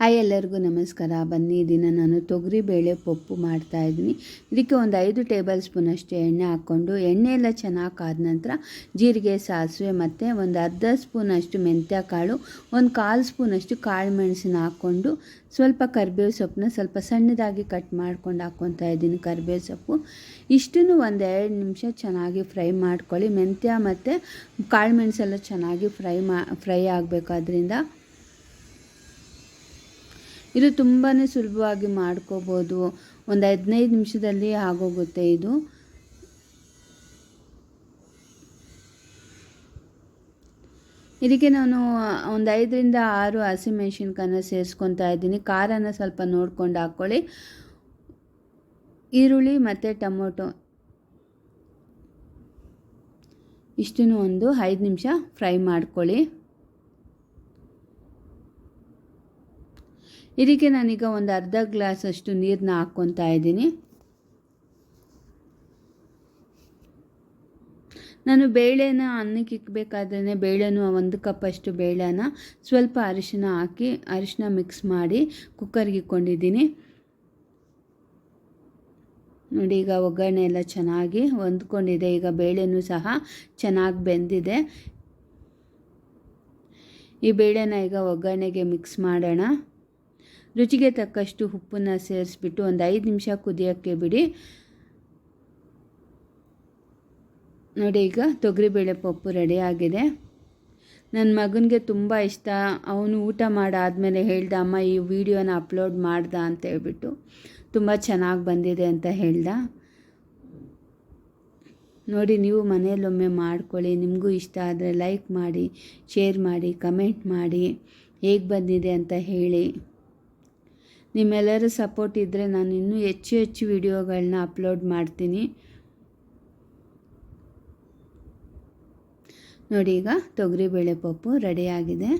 Hi ಎಲ್ಲರಿಗೂ ನಮಸ್ಕಾರ. ಬನ್ನಿ ದಿನ ನಾನು ತೊಗರಿಬೇಳೆ ಪಪ್ಪು ಮಾಡ್ತಾಯಿದ್ದೀನಿ ಇದಕ್ಕೆ ಒಂದು ಐದು ಟೇಬಲ್ ಸ್ಪೂನ್ ಅಷ್ಟು ಎಣ್ಣೆ ಹಾಕ್ಕೊಂಡು, ಎಣ್ಣೆ ಎಲ್ಲ ಚೆನ್ನಾಗಿ ಕಾದ ನಂತರ ಜೀರಿಗೆ, ಸಾಸಿವೆ ಮತ್ತು ಒಂದು ಅರ್ಧ ಸ್ಪೂನ್ ಅಷ್ಟು ಮೆಂತ್ಯ ಕಾಳು ಒಂದು ಕಾಲು ಸ್ಪೂನ್ ಅಷ್ಟು ಕಾಳು ಮೆಣಸಿನ ಹಾಕ್ಕೊಂಡು ಸ್ವಲ್ಪ ಕರಿಬೇವು ಸೊಪ್ಪನ್ನ ಸ್ವಲ್ಪ ಸಣ್ಣದಾಗಿ ಕಟ್ ಮಾಡ್ಕೊಂಡು ಹಾಕ್ಕೊತಾ ಇದ್ದೀನಿ ಕರಿಬೇವು ಸೊಪ್ಪು. ಇಷ್ಟನ್ನು ಒಂದೆರಡು ನಿಮಿಷ ಚೆನ್ನಾಗಿ ಫ್ರೈ ಮಾಡ್ಕೊಳ್ಳಿ. ಮೆಂತ್ಯ ಮತ್ತು ಕಾಳು ಮೆಣಸೆಲ್ಲ ಚೆನ್ನಾಗಿ ಫ್ರೈ ಮಾ, ಫ್ರೈ ಆಗಬೇಕು ಅದರಿಂದ ಇದು ತುಂಬಾ ಸುಲಭವಾಗಿ ಮಾಡ್ಕೋಬೋದು. ಒಂದು ಹದಿನೈದು ನಿಮಿಷದಲ್ಲಿ ಆಗೋಗುತ್ತೆ ಇದು. ಇದಕ್ಕೆ ನಾನು ಒಂದು ಐದರಿಂದ ಆರು ಹಸಿಮೆಣ್ಸಿನ್ಕಾಯನ್ನ ಸೇರಿಸ್ಕೊತಾ ಇದ್ದೀನಿ. ಖಾರನ ಸ್ವಲ್ಪ ನೋಡ್ಕೊಂಡು ಹಾಕ್ಕೊಳ್ಳಿ ಈರುಳ್ಳಿ ಮತ್ತು ಟೊಮೊಟೊ. ಇಷ್ಟನ್ನು ಒಂದು ಐದು ನಿಮಿಷ ಫ್ರೈ ಮಾಡ್ಕೊಳ್ಳಿ. ಇದಕ್ಕೆ ನಾನೀಗ ಒಂದು ಅರ್ಧ ಗ್ಲಾಸಷ್ಟು ನೀರನ್ನ ಹಾಕ್ಕೊತಾ ಇದ್ದೀನಿ. ನಾನು ಬೇಳೆನ ಅನ್ನಕ್ಕೆ ಇಕ್ಕಬೇಕಾದ್ರೆ ಬೇಳೆನೂ ಒಂದು ಕಪ್ಪಷ್ಟು ಬೇಳೆನ ಸ್ವಲ್ಪ ಅರಿಶಿನ ಹಾಕಿ, ಅರಿಶಿನ ಮಿಕ್ಸ್ ಮಾಡಿ ಕುಕ್ಕರ್ಗೆ ಇಕ್ಕೊಂಡಿದ್ದೀನಿ. ನೋಡಿ, ಈಗ ಒಗ್ಗರಣೆ ಎಲ್ಲ ಚೆನ್ನಾಗಿ ಹೊಂದ್ಕೊಂಡಿದೆ. ಈಗ ಬೇಳೆನೂ ಸಹ ಚೆನ್ನಾಗಿ ಬೆಂದಿದೆ. ಈ ಬೇಳೆನ ಈಗ ಒಗ್ಗರಣೆಗೆ ಮಿಕ್ಸ್ ಮಾಡೋಣ. ರುಚಿಗೆ ತಕ್ಕಷ್ಟು ಉಪ್ಪನ್ನು ಸೇರಿಸ್ಬಿಟ್ಟು ಒಂದು ಐದು ನಿಮಿಷ ಕುದಿಯೋಕ್ಕೆ ಬಿಡಿ. ನೋಡಿ, ಈಗ ತೊಗರಿಬೇಳೆ ಪಪ್ಪು ರೆಡಿ ಆಗಿದೆ. ನನ್ನ ಮಗನಿಗೆ ತುಂಬ ಇಷ್ಟ. ಅವನು ಊಟ ಮಾಡಾದಮೇಲೆ ಹೇಳ್ದ, ಅಮ್ಮ, ಈ ವಿಡಿಯೋನ ಅಪ್ಲೋಡ್ ಮಾಡ್ದ ಅಂತ ಹೇಳ್ಬಿಟ್ಟು ತುಂಬ ಚೆನ್ನಾಗಿ ಬಂದಿದೆ ಅಂತ ಹೇಳ್ದ. ನೋಡಿ, ನೀವು ಮನೆಯಲ್ಲೊಮ್ಮೆ ಮಾಡ್ಕೊಳ್ಳಿ. ನಿಮಗೂ ಇಷ್ಟ ಆದರೆ ಲೈಕ್ ಮಾಡಿ ಶೇರ್ ಮಾಡಿ ಕಮೆಂಟ್ ಮಾಡಿ. ಹೇಗೆ ಬಂದಿದೆ ಅಂತ ಹೇಳಿ. ನಿಮ್ಮೆಲ್ಲರ ಸಪೋರ್ಟ್ ಇದ್ದರೆ ನಾನು ಇನ್ನೂ ಹೆಚ್ಚು ಹೆಚ್ಚು ವಿಡಿಯೋಗಳನ್ನ ಅಪ್ಲೋಡ್ ಮಾಡ್ತೀನಿ. ನೋಡಿ ಈಗ ತೊಗರಿಬೇಳೆ ಪಪ್ಪು ರೆಡಿಯಾಗಿದೆ